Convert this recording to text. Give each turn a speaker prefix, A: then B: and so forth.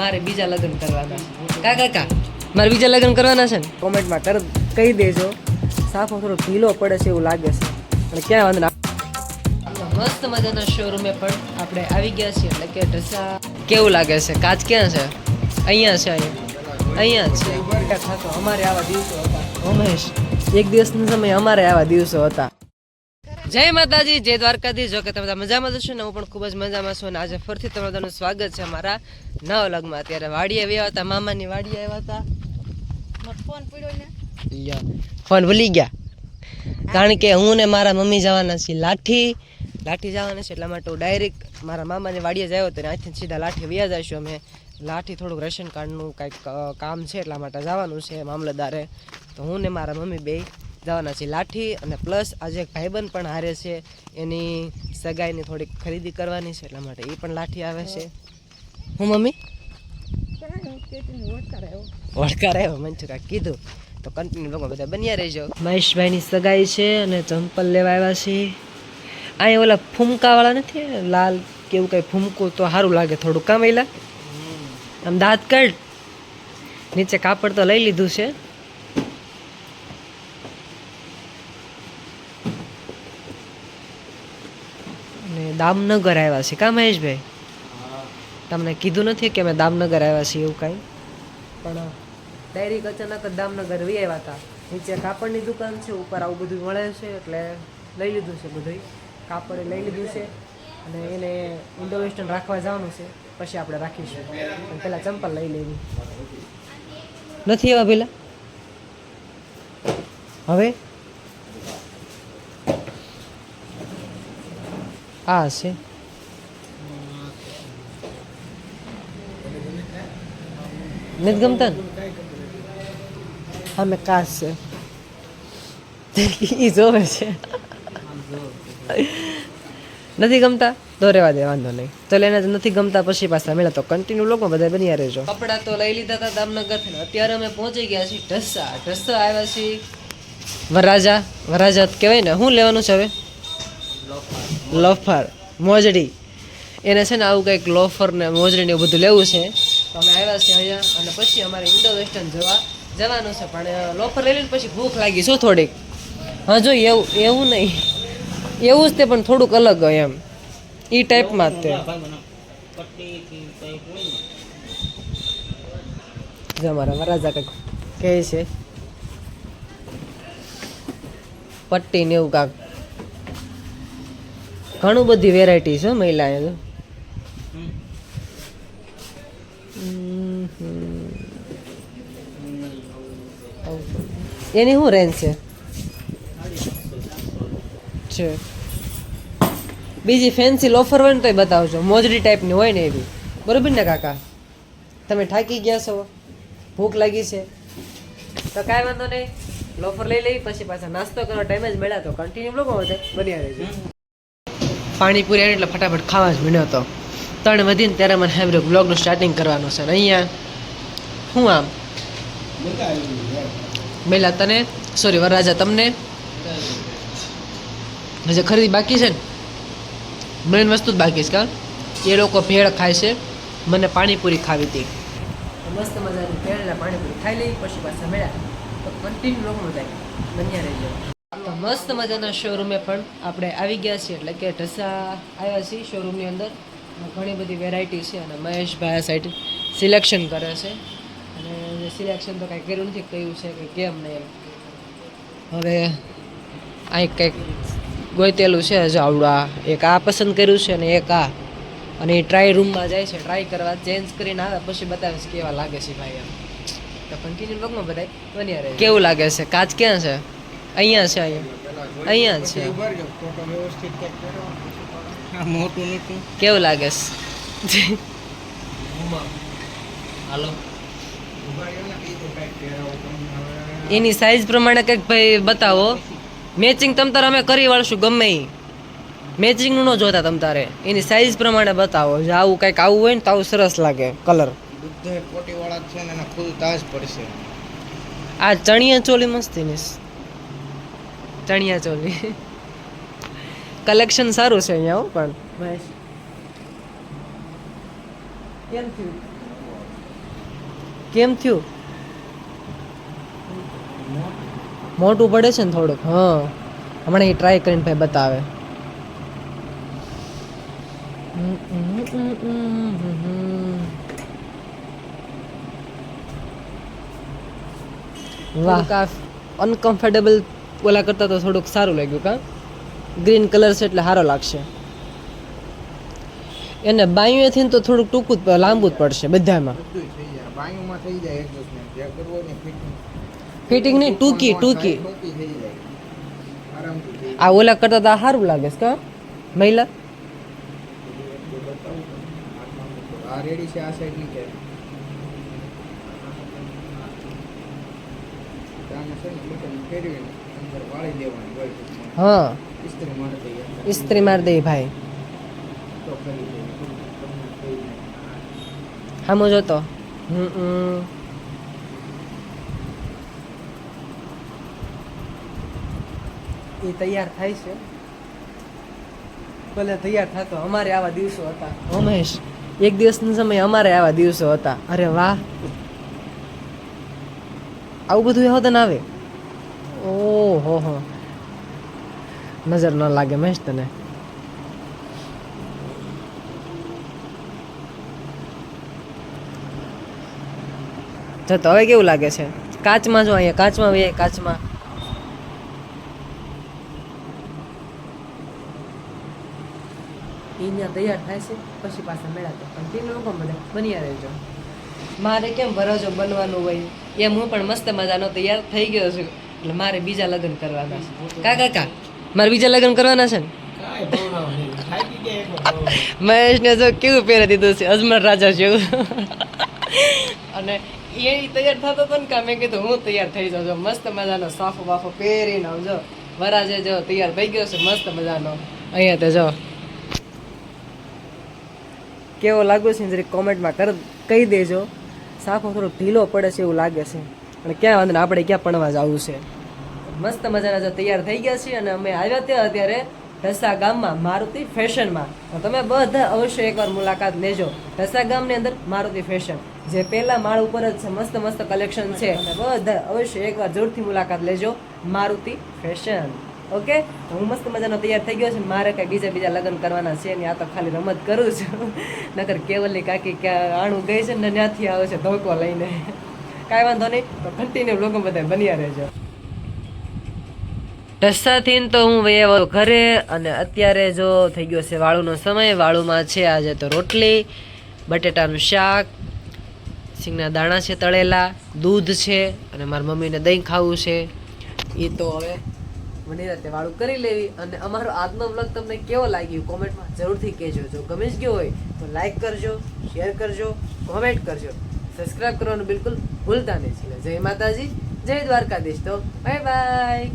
A: મારે બીજા લગ્ન કરવાના છે. કા કાકા મારે બીજા લગ્ન કરવાના છે ને? કોમેન્ટમાં કર કહી દેજો. સાફો થોડો ઢીલો પડે છે એવું લાગે છે. અને ક્યાં વાંધો મસ્ત મજાના શોરૂમે પણ આપણે આવી ગયા છીએ. એટલે કે ઢસા કેવું લાગે છે? કાચ ક્યાં છે? અહીંયા છે અહીંયા અહીંયા છે. અમારે આવા દિવસો હતા. હંમેશ એક દિવસનો સમય અમારે આવા દિવસો હતા. જય માતાજી જય દ્વારકાધી જો કે તમે બધા મજામાં જ છો ને હું પણ ખૂબ જ મજામાં છું અને આજે ફરીથી તમારું બધાનું સ્વાગત છે અમારા નવ લગ્નમાં અત્યારે વાડીએ આવ્યા હતા મામાની વાડીએ આવ્યા હતા.
B: ફોન પડ્યો ને.
A: ફોન ભૂલી ગયા. કારણ કે હું ને મારા મમ્મી જવાના છીએ લાઠી. લાઠી જવાના છે એટલા માટે હું ડાયરેક્ટ મારા મામાની વાડીએ જ આવ્યો હતો ને અહીંથી સીધા લાઠી વ્યા જઈશું અમે. લાઠી થોડુંક રેશન કાર્ડનું કાંઈક કામ છે એટલા માટે જવાનું છે મામલતદારે. તો હું ને મારા મમ્મી બે જવાના છીએ લાઠી અને પ્લસ આજે એક ભાઈબંધ પણ હારે છે, એની સગાઈની થોડીક ખરીદી કરવાની છે, એટલા માટે એ પણ લાઠી આવે છે. હું મમ્મી? વળકાર આવ્યો મંચુ કાંઈક કીધું. તો કન્ટિન્યુ લોકો બધા બન્યા રહેજો. મહેશભાઈની સગાઈ છે અને ચંપલ લેવા આવ્યા છે. અહીં ઓલા ફૂમકાવાળા નથી, લાલ કેવું કંઈ ફૂમકું, તો સારું લાગે થોડું. કામ એલા આમ દાંત કાઢ. નીચે કાપડ તો લઈ લીધું છે અને દામનગર આવ્યા છે. કા મહેશભાઈ? તમને કીધું નથી કે અમે દામનગર આવ્યા છીએ એવું કાંઈ? પણ ડાયરેક અચાનક જ દામનગર વી આવ્યા હતા. નીચે કાપડની દુકાન છે, ઉપર આવું બધું મળે છે, એટલે લઈ લીધું છે બધું કાપડ લઈ લીધું છે અને એને ઇન્ડો વેસ્ટર્ન રાખવા જવાનું છે, પછી આપણે રાખીશું. પણ પહેલાં ચંપલ લઈ લેવી. નથી એવા પેલા? હવે? આ છે નથી ગમતા ને અમે કાસ છે એ જોવે છે નથી ગમતા તો રહેવા દે વાંધો નહીં તો એને નથી ગમતા પછી પાછા મેળા તો કન્ટિન્યુ લોકો બધા બન્યા રહેજો કપડા તો લઈ લીધા હતા દામનગરથી અત્યારે અમે પહોંચી ગયા છીએ ઢસા ઢસા આવ્યા છીએ વરાજા વરાજા કહેવાય ને શું લેવાનું છે હવે લોફર, મોજડી. એને છે ને આવું કંઈક લોફર ને મોજડી ને એવું બધું લેવું છે. તો અમે આવ્યા છીએ અહીંયા અને પછી અમારે ઇન્ડો વેસ્ટર્ન જવા જવાનું છે. પણ લોફર લઈ લઈને પછી ભૂખ લાગી શું થોડીક. હા, જો એવું એવું નહીં. એવું જ તે, પણ થોડુંક અલગ હોય એમ. એ ટાઈપમાં જ તે. જો અમારા વરાજા કંઈક કહે છે. પટ્ટી ને એવું કાંક. ઘણું બધી વેરાયટી છે હો મહિલા તો એની શું રેન્જ છે? બીજી ફેન્સી લોફર હોય ને તોય બતાવજો. મોજડી ટાઈપની હોય ને એવી. બરોબર ને કાકા? તમે થાકી ગયા છો. ભૂખ લાગી છે. તો કાંઈ વાંધો નહીં. લોફર લઈ લઈ, પછી પાછા નાસ્તો કરો ટાઈમ જ મળ્યા તો કન્ટિન્યુ લોકો વધે. બન્યા રહેજો. પાણીપુરી આવી એટલે ફટાફટ ખાવા જ મળ્યો હતો. ત્રણ વધીને ત્યારે મને સાંભળ્યું બ્લોગનું સ્ટાર્ટિંગ કરવાનું છે. અહીંયા હું આમ? મેલા તને? સોરી વરરાજા તમને? હજી ખરીદી બાકી છે ને? મેન વસ્તુ જ બાકી છે, કા? એ લોકો ભેળ ખાય છે. મને પાણીપુરી ખાવી હતી. મસ્ત મજાની ભેળના પાણીપુરી ખાઈ લઈ, પછી પાછા મળ્યા તો કન્ટિન્યુ લોકો જાય બન્યા રહી તો મસ્ત મજાના શોરૂમે પણ આપણે આવી ગયા છીએ. એટલે કે ઢસા આવ્યા છીએ શોરૂમની અંદર. ઘણી બધી વેરાયટી છે અને મહેશભાઈ આ સાઈડ સિલેક્શન કરે છે. અને સિલેક્શન તો કાંઈ કર્યું નથી કયું છે કે કેમ નહીં એમ. હવે અહીં કંઈક ગોયતેલું છે જો આ એક આ પસંદ કર્યું છે અને એક આ. અને એ ટ્રાય રૂમમાં જાય છે ટ્રાય કરવા ચેન્જ કરીને આવે, પછી બતાવીશ કેવા લાગે છે ભાઈ એમ. તો કન્ટિન્યુ બ્લોગમાં બધા બન્યા રહે કેવું લાગે છે? કાચ ક્યાં છે? અહીંયા છે અહીંયા. અહીંયા છે.
B: મોટું મોટું
A: કેવું લાગે છે? એની સાઈઝ પ્રમાણે કંઈક ભાઈ બતાવો. મેચિંગ તમ તારે અમે કરી વાળશું ગમે એ મેચિંગનું ન જોતા તમ તારે. એની સાઈઝ પ્રમાણે બતાવો. જે આવું કંઈક આવું હોય ને તો આવું સરસ લાગે કલર
B: બુદ્ધ કોટી છે ને એને ખુદ તાજ પડશે.
A: આ ચણિયા ચોલી મસ્તી ની ચણિયા ચોલી. કલેક્શન સારું છે અહીંયા હો પણ. કેમ થયું? કેમ થયું? મોટું પડે છે ને થોડુંક હા. હમણાં એ ટ્રાય કરીને ભાઈ બતાવે. વાહ. અનકમ્ફર્ટેબલ ઓલા કરતાં તો થોડુંક સારું લાગ્યું કાં? ગ્રીન કલર છે એટલે સારો લાગશે. એને બાયુએથી તો થોડુંક ટૂંકું જ લાંબુ જ પડશે બધામાં.
B: ફિટિંગ
A: નહીં ટૂંકી ટૂંકી. આ ઓલા કરતાં તો આ સારું લાગે છે કા? મહિલા.
B: આ રેડી છે આ ની કે આને છે ને બટન ફેરવીને અંદર વાળી દેવાની હોય ટૂંકમાં.
A: હા.
B: ઇસ્ત્રી મારી દઈએ
A: ભાઈ. જોતો. હમ હમ. એ તૈયાર થાય છે. ભલે તૈયાર થતો અમારે આવા દિવસો હતા. હમેશ એક દિવસનો સમય અમારે આવા દિવસો હતા. અરે વાહ. આવું બધું હોત ને આવે? ઓ હો. નજર ન લાગે મહેશ તને. જો તો હવે કેવું લાગે છે? કાચમાં જો અહીંયા, કાચમાં વે કાચમાં. અહીંયા તૈયાર થાય છે, પછી પાછા મેળાતો પણ તે લોકો બધા બન્યા રહેજો મારે કેમ ભરોજો બનવાનું હોય? એમ હું પણ મસ્ત મજાનો તૈયાર થઈ ગયો છું. એટલે મારે બીજા લગ્ન કરવાના છે. કા કાકા? મારે બીજા લગ્ન કરવાના છે ને? મહેશને જો કેવું પહેરી દીધું છે અજમર રાજા જેવું. અને એ તૈયાર થતો હતો ને કે મેં કીધું હું તૈયાર થઈ જાઉં. છું મસ્ત મજાનો સાફો બાફો પહેરીને આવજો વરાજે જો તૈયાર થઈ ગયો છે મસ્ત મજાનો. અહીંયા તે જો. કેવો લાગુ છે જરી કોમેન્ટમાં કર કહી દેજો. સાફો થોડો ઢીલો પડે છે એવું લાગે છે. અને ક્યાં વાંધો આપણે ક્યાં પણવા જવું છે? મસ્ત મજાના જો તૈયાર થઈ ગયા છીએ અને અમે આવ્યા ત્યાં અત્યારે ઢસા ગામમાં, મારુતિ ફેશનમાં. તમે બધા અવશ્ય એકવાર મુલાકાત લેજો. ઢસા ગામની અંદર મારુતિ ફેશન, જે પહેલા માળ ઉપર જ મસ્ત મસ્ત કલેક્શન છે. બધા અવશ્ય એકવાર જરૂરથી મુલાકાત લેજો. મારુતિ ફેશન. ઓકે? હું મસ્ત મજાનો તૈયાર થઈ ગયો છે. મારે કાંઈ બીજા બીજા લગ્ન કરવાના છે ને આ તો ખાલી રમત કરું છું. નકર કેવલની કાકી ક્યાં આણું ગઈ છે ને ત્યાંથી આવે છે ધોકો લઈને. કાંઈ વાંધો નહીં, તો કન્ટિન્યુ લોકો બધા બન્યા રહેજો. રસ્તાથી તો હું વયા ઘરે અને અત્યારે જો થઈ ગયો છે વાળુનો સમય. વાળુમાં છે આજે તો રોટલી, બટેટાનું શાક, સિંગના દાણા છે તળેલા, દૂધ છે અને મારી મમ્મીને દહીં ખાવું છે. એ તો હવે મને રાતે વાળું કરી લેવી અને અમારો આજનો વ્લોગ તમને કેવો લાગ્યો કોમેન્ટમાં જરૂરથી કહેજો. જો ગમે જ ગયો હોય તો લાઈક કરજો શેર કરજો કોમેન્ટ કરજો. સબસ્ક્રાઇબ કરવાનું બિલકુલ ભૂલતા નહીં. જય માતાજી, જય દ્વારકાધીશ. તો બાય બાય